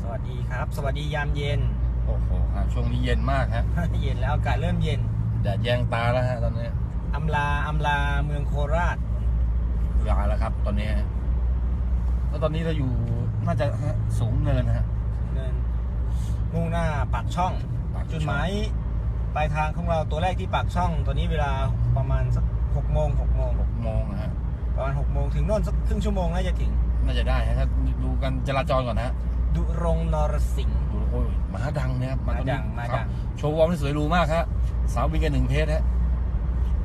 สวัสดีครับ สวัสดียามเย็น โอ้โหครับช่วงนี้เย็นมากฮะ เย็นแล้วอากาศเริ่มเย็นแดดแยงตาแล้วฮะตอนนี้อำลาอำลาเมืองโคราชลาแล้วครับ ตอนนี้ฮะแล้วตอนนี้เราอยู่น่าจะฮะสูงเนินฮะ เดินมุ่งหน้าปากช่อง ปากช่อง จุดหมายปลายทางของเราตัวแรกที่ปากช่องตัวนี้เวลาประมาณสักหกโมงหกโมงหกโมงฮะ ประมาณหกโมงถึงโน่นสักครึ่งชั่วโมงน่าจะถึง น่าจะได้ฮะถ้าดูกันจราจรก่อนนะฮะ ดุรงค์นรสิงห์ ดูโอ้ยหมาดังเนี่ยครับมาตอนนี้ดังมาครับดังโชว์วอร์มที่สวยหรูมากฮะสาววิ่งกันหนึ่งเพจฮะ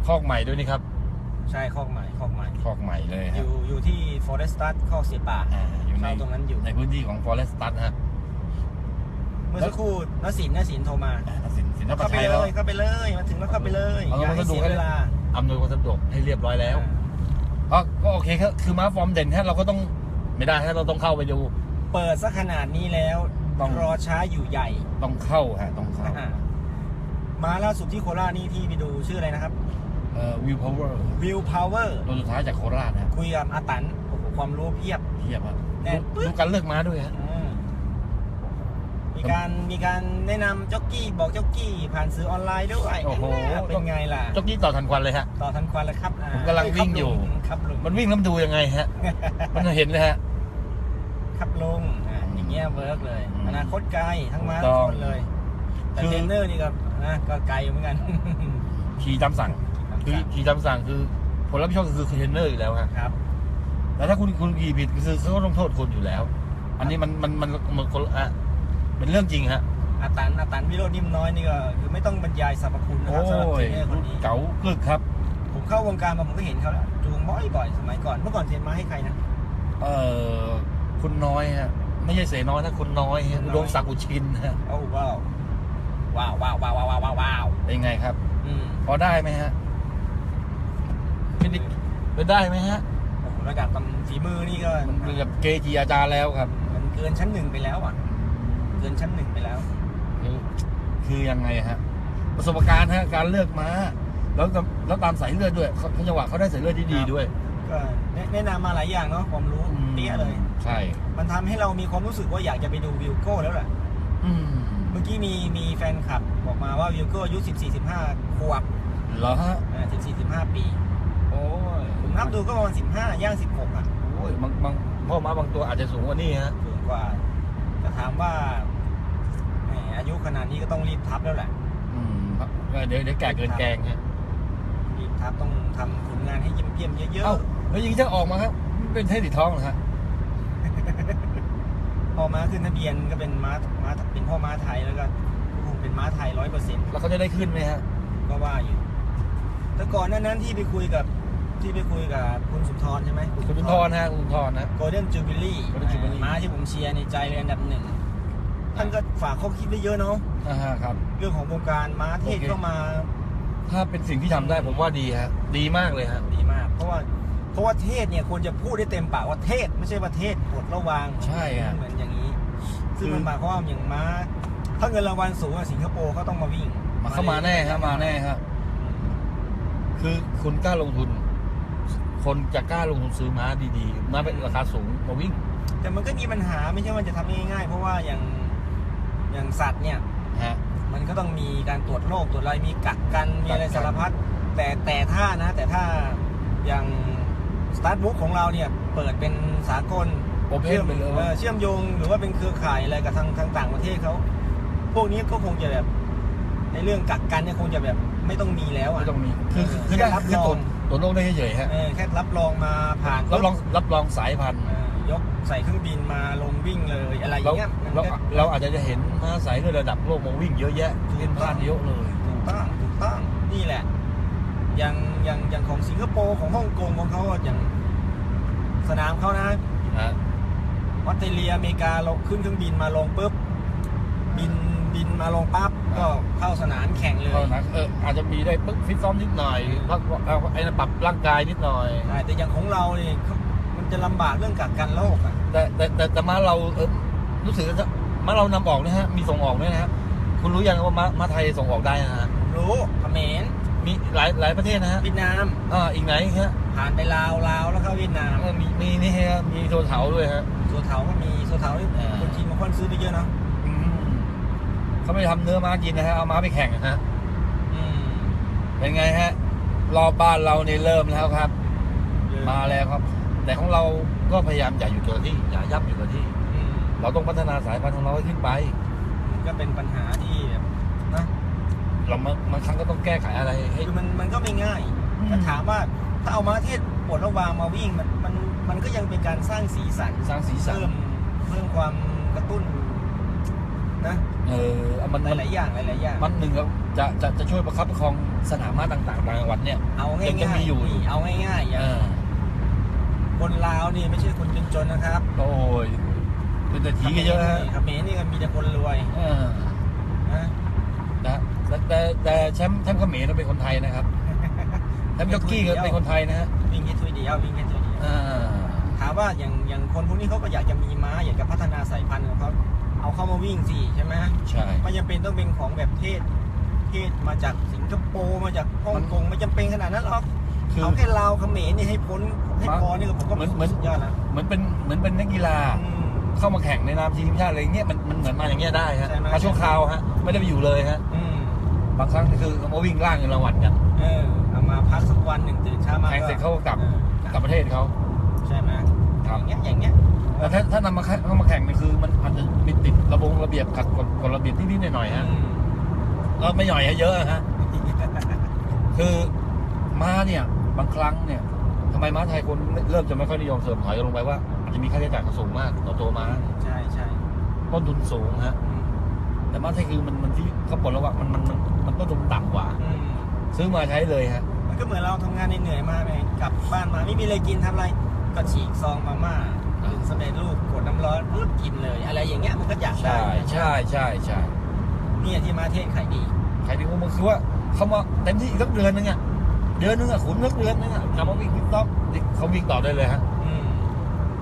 คอกใหม่ด้วยนี่ครับใช่คอกใหม่คอกใหม่ คอกใหม่เลยอฮะยู่อยู่ที่ฟอเรสตัสข้อเสียป่าอ่าอยู่ในเข้าตรงนั้นอยู่ ในพื้นที่ของฟอเรสตัสฮะเมื่อสักครู่นสินนสินโทรมาอ่าสินสินทรัพเข้าย์ไปชัยเลแล้ว ยเข้าไปเลยมาถึงแล้วเข้าไปเลยเอาอย่าวัให้สดุเสียให้เวลาอำนวยความสะดวกให้เรียบร้อยแล้วก็ก็โอเคครับคือม้าฟอร์มเด่นฮะเราก็ต้องไม่ได้ฮะเราต้องเข้าไปดู เปิดสักขนาดนี้แล้วต้อง รอช้าอยู่ใหญ่ต้องเข้าฮะต้องเข้าอ่ามาล่าสุดที่โคราชนี่ที่ไปดูชื่ออะไรนะครับเอ่อวิวพาวเวอร์วิวพาวเวอร์ตัวสุดท้ายจากโคราชนะคุยกับอาตันโอ้โหความรู้เพียบ เทียบครับแน่นปึ๊ดูบการเลือกม้าด้วยฮะ อืมมีการมีการแนะนำจ็อกกี้บอกจ็อกกี้ ผ่านสื่อออนไลน์ด้วยโอ้โหเป็นไงล่ะ จ็อกกี้ต่อทันควันเลยฮะ ต่อทันควันแล้วครับอ่าผมกำลังวิ่งอยู่ ครับลุงมันวิ่งแล้วมันดูยังไงฮะ มันเห็นเลยฮะ ครับลุงอ่าอย่างเงี้ยเวิร์กเลยอืมอนาคตไกลทั้งม้าถูทั้กงต้องคนเลย แต่คือ เทรนเนอร์นี่ก็นะก็ไกลเหมือนกัน ขี่ตามสั่ง คือขี่ตามสั่งคือผลรับผิดชอบคือเทรนเนอร์อยู่แล้วฮะครับแต่ถ้าคุณคุณขี่ผิดคือเขาก็ต้องโทษคุณอยู่แล้ว อันนี้มันมันมันมันคนละอะเป็นเรื่องจริงฮะอาตันอาตันวิโรจน์นิ่มน้อยนี่ก็คือไม่ต้องบรรยายสรรพคุณนะโอ้ครับสำหรับเทรยนเนอร์คนนี้เก๋ากึกครับ ผมเข้าวงการมาผมก็เห็นเขาแล้วจูงบ่อยๆสมัยก่อนเมื่อก่อนเทรนมาให้ใครนะเอ่อ คุณน้อยฮะไม่ใช่เสน้อยนะคุณน้อยฮะคุณน้อยอุดมศักดิ์อุชินฮะโอ้ว้าวว้าวว้าวว้าวว้าวว้าวว้าวเป็นไงครับ อืมพอได้ไหมฮะเป็นได้เป็นได้ไหมฮะโอ้โหระดับตำฝีมือนี่ก็มันเป็นกับเกจิอาจารย์แล้วครับ มันเกินชั้นหนึ่งไปแล้วอะ เกินชั้นหนึ่งไปแล้ว คือคือยังไงฮะ ประสบการณ์ฮะการเลือกม้า แล้วก็แล้วตามสายเลือดด้วยเขาจังหวะเขาได้สายเลือดที่ดีด้วย ก็แนะแนะนำมาหลายอย่างเนาะความรู้เปี้ยเลย ใช่มันมันทำให้เรามีความรู้สึกว่าอยากจะไปดูวิวโก้แล้วแหละอืมเมื่อกี้มีมีแฟนคลับบอกมาว่าวิวโก้อายุ14 15ขวบเหรอฮะอ่า14 15 ปี โอ้ยผมนับดูก็ประมาณ15 ย่าง 16อะโอ้ยบางบางพ่อม้าบางตัวอาจจะสูงกว่านี้ฮะสูงกว่าแต่ถามว่าแหมอายุขนาดนี้ก็ต้องรีบทับแล้วแหละ อืมเดี๋ยวเดี๋ยวแก่เกินแกงฮะรีบทับต้องทำผลงานให้เยี่ยมๆเยอะเอ้า แล้วอยิงจะออกมาครับเป็นเทศติดท้องเหรอฮะๆพอม้าขึ้นทะเบียนก็เป็นม้าม้าเป็นพ่อม้าไทยแล้วก็คงเป็นม้าไทยร้อยเปอร์เซ็นต์แล้วเขาจะได้ขึ้นไหมฮะก็ว่าอยู่ แต่ก่อนหนั้นนั้นที่ไปคุยกับที่ไปคุยกับคุณสุนทรใช่ไหมคุณสุนทรฮะคุณสุนทรนะ โกลเด้นจูบิลี่ Golden Jubilee ม้าที่ผมเชียร์ในใจเลยอันดับหนึ่งท่านก็ฝากข้อคิดไว้เยอะเนาะอ่าฮะครับ เรื่องของวงการม้าเทศโอเค ก็มาถ้าเป็นสิ่งที่ทำได้ผมว่าดีฮะ ดีมากเลยฮะ ดีมาก เพราะว่า เพราะว่าเทศเนี่ยควรจะพูดได้เต็มปากว่าเทศไม่ใช่ว่าเทศปลดระวางใช่ฮะเหมือนอย่างนี้ ซึ่งคือมันหมายความว่าอย่างม้า ถ้าเงินรางวัลสูงอะสิงคโปร์เขาต้องมาวิ่งมาเข้ามาแน่ฮะมาแน่ฮะคือคุณกล้าลงทุน คนจะกล้าลงทุนซื้อม้าดีๆม้าเป็นราคาสูงมาวิ่ง แต่มันก็มีปัญหาไม่ใช่ว่าจะทำง่ายๆเพราะว่าอย่างอย่างสัตว์เนี่ยฮะมันก็ต้องมีการตรวจโรคตรวจอะไรมีกักกันมีอะไรกักกันสารพัดแต่แต่ถ้านะ แต่ถ้าอย่าง สตาร์ทบุ๊กของเราเนี่ยเปิดเป็นสากลโอเพเชื่นอมไปเลยเออเชื่อมโยงหรือว่าเป็นเครือข่ายอะไรกับทางทางต่างประเทศเขาพวกนี้ก็คงจะแบบ ในเรื่องกักกันเนี่ยคงจะแบบไม่ต้องมีแล้วอะ ไม่ต้องมีคือเออคือได้แค่รับคือรตรอวงจตรวจโรคได้เฉยๆฮะเออแค่รับรองมาผ่านรับรองรับรองสายพันธุ์เออยกใส่เครื่องบินมาลงวิ่งเลยอะไรอเราย่างเงี้ยมันเราก็ เราอาจจะเห็นม้าสายเลือดระดับโลกมาวิ่งเยอะแยะเล่นพลาดเยอะเลย ถูกต้องถูกต้องนี่แหละ อย่างอย่างอย่างของสิงคโปร์ของฮ่องกงของเขาอะอย่างสนามเขานะฮะออสเตรเลียอเมริกาเราขึ้นเครื่องบินมาลงปุ๊บบินบินมาลงปั๊บก็เข้าสนามแข่งเลยก็นะเอออาจจะมีได้ปึ๊กฟิตซ้อมนิดหน่อยพักเอาไอ้นั่นปรับร่างกายนิดหน่อยใช่แต่อย่างของเราเนี่ยเขามันจะลำบากเรื่องกักกันโรคอะแต่แต่แต่แต่ม้าเราเออรู้สึกว่าจะม้าเรานำออกนะฮะมีส่งออกด้วยนะฮะคุณรู้ยังว่าม้าม้าไทยส่งออกได้นะฮะ รู้เขมร มีหลายหลายประเทศนะฮะเวียดนามอ่าอีกไหนฮะผ่านไปลาวลาวแล้วเข้าเวียดนามเออมีมีนี่ฮะมีโซเถาด้วยฮะโซเถาก็มีโซเถานี่อ่าคนจีนบางคนซื้อไปเยอะเนาะอืมเขาไม่ทำเนื้อม้ากินนะฮะเอาม้าไปแข่งนะฮะอืมเป็นไงฮะรอบบ้านเรานี่เริ่มแล้วครับเยอะมาแล้วครับ แต่ของเราก็พยายามอย่าอยู่กับที่อย่ายับอยู่กับที่อืมเราต้องพัฒนาสายพันธุ์ของเราให้ขึ้นไปมันก็เป็นปัญหาที่แบบนะ เราบางบางครั้งก็ต้องแก้ไขอะไรให้ คือมันมันก็ไม่ง่ายอืม แต่ถามว่าถ้าเอามาเทศปลดระวางมาวิ่งมันมันมันก็ยังเป็นการสร้างสีสันสร้างสีสันเพิ่มเพิ่มความกระตุ้นนะเออเอามันหมันลายๆอย่างหลายๆอย่างมันหนึ่งครับจะจะจะช่วยประคับประคองสนามม้าต่างๆต่างจังหวัดเนี่ย เอาง่ายยังจะมีๆอยู่ นี่เอาง่ายๆอย่างเออคนลาวนี่ไม่ใช่คนจนๆนะครับโอ้ยเป็นแต่ทีก็เยอะฮะเขมรนี่ก็มีแต่คนรวย เออนะนะ แต่แต่แต่แชมป์แชมป์เขมรเราเป็นคนไทยนะครับแชมป์จ็อกกี้ก็เป็นคนไทยนะฮะวิ่งแค่ถ้วยเดียววิ่งแค่ถ้วยเดียวอ่าถามว่าอย่างอย่างคนพวกนี้เขาก็อยากจะมีม้าอยากจะพัฒนาสายพันธุ์ของเขาเอาเข้ามาวิ่งสิใช่ไหมใช่ไม่จำเป็นต้องเป็นของแบบเทศเทศมาจากสิงคโปร์มาจากฮ่องกงไม่จำเป็นขนาดนั้นหรอกคือเอาแค่ลาวเขมรนี่ให้พ้นให้พอนี่ก็ผมก็เหมือนเหมือนสุดยอดแล้วเหมือนเป็นเหมือนเป็นนักกีฬาอืมเข้ามาแข่งในนามทีมชาติอะไรเงี้ยมันมันเหมือนมาอย่างเงี้ยได้ฮะใช่ไหมมาชั่วคราวฮะไม่ได้ไปอยู่เลยฮะอืม บางครั้งคือเขามาวิ่งล่างเงินรางวัลกันเออเอามาพักสักวันหนึ่งตื่นเช้ามาแข่งเสร็จเขาก็กลับออกลับประเทศเขาใช่ไหมครับอย่างเงี้ยอย่างเงี้ยแต่ถ้าถ้านำมาแข่งเข้ามาแข่งเนี่ยคือ มันอาจจะมีติดระบงระเบียบขัดกฎกฎระเบียบนิดๆหน่อยๆฮะอืมก็ไม่หน่อยฮะเยอะฮะคือม้าเนี่ย บางครั้งเนี่ยทำไมม้าไทยคนเริ่มจะไม่ค่อยนิยมเสริมถอยลงไปว่าอาจจะมีค่าใช้จ่ายสูงมากต่อตัวม้าใช่ใช่ต้นทุนสูงฮะอืม แต่ม้าไทยคือมันมันที่เขาปลดแล้วว่ามันมันมันมันต้นทุนต่ำกว่าอืมซื้อมาใช้เลยฮะ มันก็เหมือนเราทำงานเหนื่อยๆมาไงกลับบ้านมาไม่มีอะไรกินทำอะไรก็ฉีกซองมาม่าอ่าถึงสำเร็จรูปกดน้ำร้อนปุ๊บกินเลย อะไรอย่างเงี้ยมันก็อยากได้ใช่ใช่ใช่ใช่เนี่ยที่มาเทศขายดีใครที่ว่ามันคือว่าเขามาเต็มที่อีกสักเดือนนึงอะเดือนนึงอะขุนสักเดือนนึงอะกลับมาวิ่งติ๊กต็อกเขาวิ่งต่อได้เลยฮะ อืม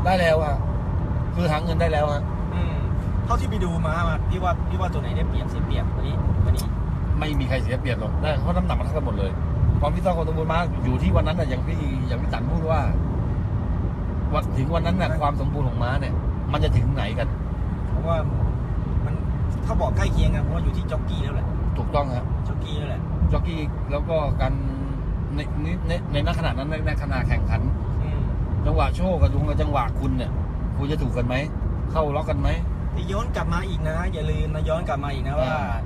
ได้แล้วอะคือหาเงินได้แล้วฮะอืมเท่าที่ไปดูมามาพี่ว่าพี่ว่าตัวไหนได้เปรียบเสียเปรียบวันนี้วันนี้ไม่มีใครเสียเปรียบหรอกได้เพราะน้ำหนักมันเท่ากันหมดเลยความพิเศษของตัวม้าอยู่ที่วันนั้นอะอย่างพี่อย่างพี่ตันพูดว่าวันถึงวันนั้นน่ะความสมบูรณ์ของม้าเนี่ย มันจะถึงไหนกัน เพราะว่ามันถ้าบอกใกล้เคียงกันเพราะว่าอยู่ที่จ็อกกี้แล้วแหละถูกต้องฮะจ็อกกี้แล้วแหละจ็อกกี้แล้วก็การในในในในนักขนาดนั้นในในขณะแข่งขันอืมจังหวะโชคกับดวงกับจังหวะคุณเนี่ย คุณจะถูกกันไหมเข้าล็อกกันไหมแต่ ย้อนกลับมาอีกนะ อย่าลืมนะย้อนกลับมาอีกนะว่าอ่า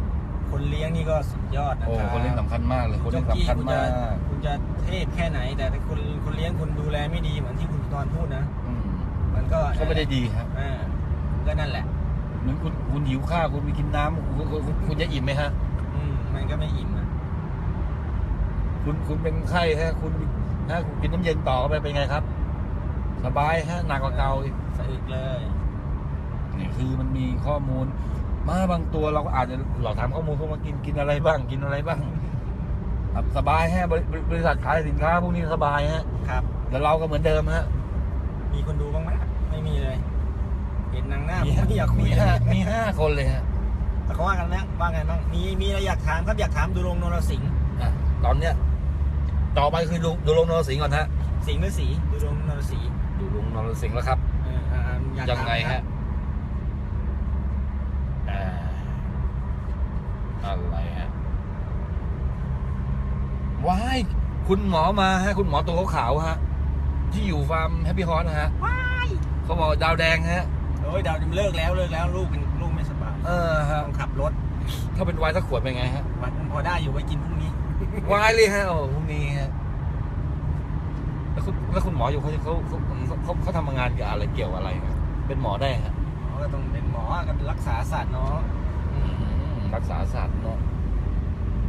คนเลี้ยงนี่ก็สุดยอดนะโอ้ครับคนเล่นสำคัญมากเลยคนจ็อเล่กนกี้สำคัญคุณมาจะกคุณจะเทพแค่ไหน แต่ถ้าคุณคุณเลี้ยงคุณดูแลไม่ดีเหมือนที่คุณตอนพูดนะ อืมมันก็ก็ไม่ได้ดีครับอ่าก็นั่นแหละ เหมือนคุณคุณหิวข้าวคุณไปกินน้ำคุณคุณคุณคุณจะอิ่มไหมฮะ อืมมันก็ไม่อิ่มอะคุณคุณเป็นไข้ฮะ คุณฮะคุณกินน้ำเย็นต่อเข้าไปเป็นไงครับ สบายฮะหนักกว่าเก่าอีก สะอึกเลย นี่คือมันมีข้อมูลมาบางตัวเราก็อาจจะหลอกถามข้อมูลพวกมากินกินอะไรบ้างกินอะไรบ้างครับสบายฮะบริบริบริษัทขายสินค้าพวกนี้สบายฮะครับ แต่เราก็เหมือนเดิมฮะมีคนดูบ้างไหมไม่มีเลย เห็นนางหน้ามีผมห้าไม่อยากคุมียห้าเลยมีห้าคนเลยฮะแต่เขาว่ากันนะว่าไงบ้างมีมีอะไรอยากถามครับอยากถามดูลงนรสิงห์อะตอนเนี้ยต่อไปคือดูดูลงนรสิงห์ก่อนฮะสิงห์หรือสีดูลงนรสีห์ดูลงนรสิงห์แล้วครับเอออ่าอยากถามยังไงครัฮะ บ อ่า อะไรฮะว้ายคุณหมอมาฮะ คุณหมอตัวขาวๆฮะ ที่อยู่ฟาร์มแฮปปี้ฮอร์นะฮะว้ายเขาบอกดาวแดงฮะโอ้ยดาวเลิกแล้วเลิกแล้วลูกเป็นลูกไม่สบายเออฮะต้องขับรถ ถ้าเป็นไวน์สักขวดเป็นไงฮะวันพอได้อยู่ไว้กินพรุ่งนี้วายเลยฮะโอ้พรุ่งนี้ฮะแล้วคุณแล้วคุณหมออยู่เขาเขาเขาเขาเขาทำงานกับอะไรเกี่ยวอะไรฮะเป็นหมอได้ฮะหมอก็ต้องเป็นหมอกันรักษาศาสตร์เนาะอืม รักษาศาสตร์เนาะ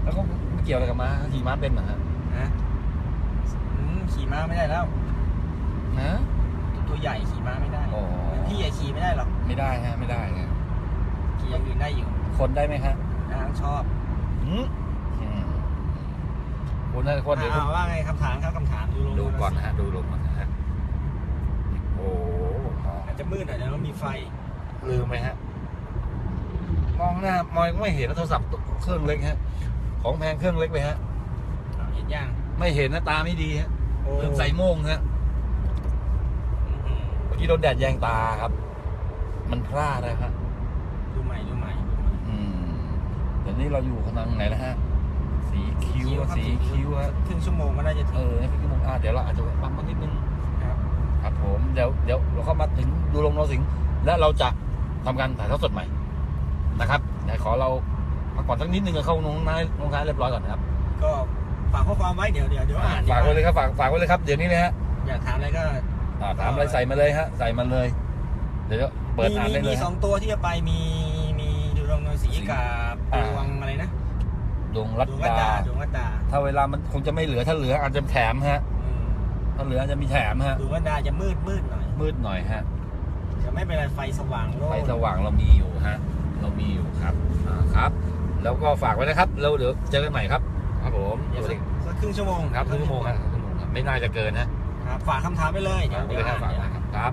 แล้วเขาไม่เกี่ยวอะไรกับม้าขี่ม้าเป็นเหรอฮะนะอืมขี่ม้าไม่ได้แล้วนะตัวตัวใหญ่ขี่ม้าไม่ได้อ๋อพี่ใหญ่ขี่ไม่ได้หรอกไม่ได้ฮะไม่ได้ฮะขี่อย่างอื่นได้อยู่คนได้ไหมฮะนางชอบอืมอืมคนได้คนเดี๋ยวอ่าว่าไงคำถามครับคำถามดูลงดูก่อนนะฮะดูลงก่อนนะฮะโอ้มองอาจจะมืดหน่อยแล้วมีไฟลืมไหมฮะ มองหน้ามองไม่เห็นนะโทรศัพท์เครื่องเล็กฮะ ของแพงเครื่องเล็กไปฮะอ่าเห็นยังไม่เห็นนะตาไม่ดีฮะโอ้ลืมใส่โม่งฮะอืมเมื่อกี้โดนแดดแยงตาครับ มันพลาดนะฮะดูใหม่ดูใหม่ดูใหม่อืมเดี๋ยวนี้เราอยู่ทางไหนนะฮะ สีคิ้วอะสีคิ้วอะครึ่งชั่วโมงก็น่าจะเอถึงอนี่พี่มุมอ่าเดี๋ยวเราอาจจะปั๊มมานิดนึงครับ ครับผมเดี๋ยวเดี๋ยวเราเข้ามาถึงดูลงนรสิงห์และเราจะทำการถ่ายทอดสดใหม่ นะครับเดี๋ยวขอเราพักผ่อนสักนิดนึงเข้าลงท้ายลงท้ายเรียบร้อยก่อนนะครับ ก็ฝากข้อความไว้เดี๋ยวเดี๋ยวเดี๋ยวอ่านฝากไว้เลยครับฝากฝากไว้เลยครับเดี๋ยวนี้นะฮะอยากถามอะไรก็อ่าถามอะไรใส่มาเลยฮะใส่มาเลย เดี๋ยวเปิดมีอ่านมีได้เลมียสฮะองตัวที่จะไปมีมีดูดวงนวลสีสีกับอ่าดวงอะไรนะดวงรัตดวงรัตดาดาดวงรัตดาถ้าเวลามันคงจะไม่เหลือถ้าเหลืออาจจะแถมฮะอืมถ้าเหลืออาจจะมีแถมฮะดวงรัตดาจะมืดมืดหน่อยมืดหน่อยฮะจะไม่เป็นไรไฟสว่างโล่ไฟสว่างเรามีอยู่ฮะ เรามีอยู่ครับอ่าครับ แล้วก็ฝากไว้นะครับแล้วเดี๋ยวเจอกันใหม่ครับ ครับผมเดี๋ยวสวัสสัดีกสักครึ่งชั่วโมงครับครึ่งชั่วโมงครับครึ่งชั่วโมงครับไม่น่าจะเกินฮะครับฝากคำถามไปเลยฝากไว้เลยครับฝากเดี๋ยวไว้ครับครับอ่าเลี้ยวครับ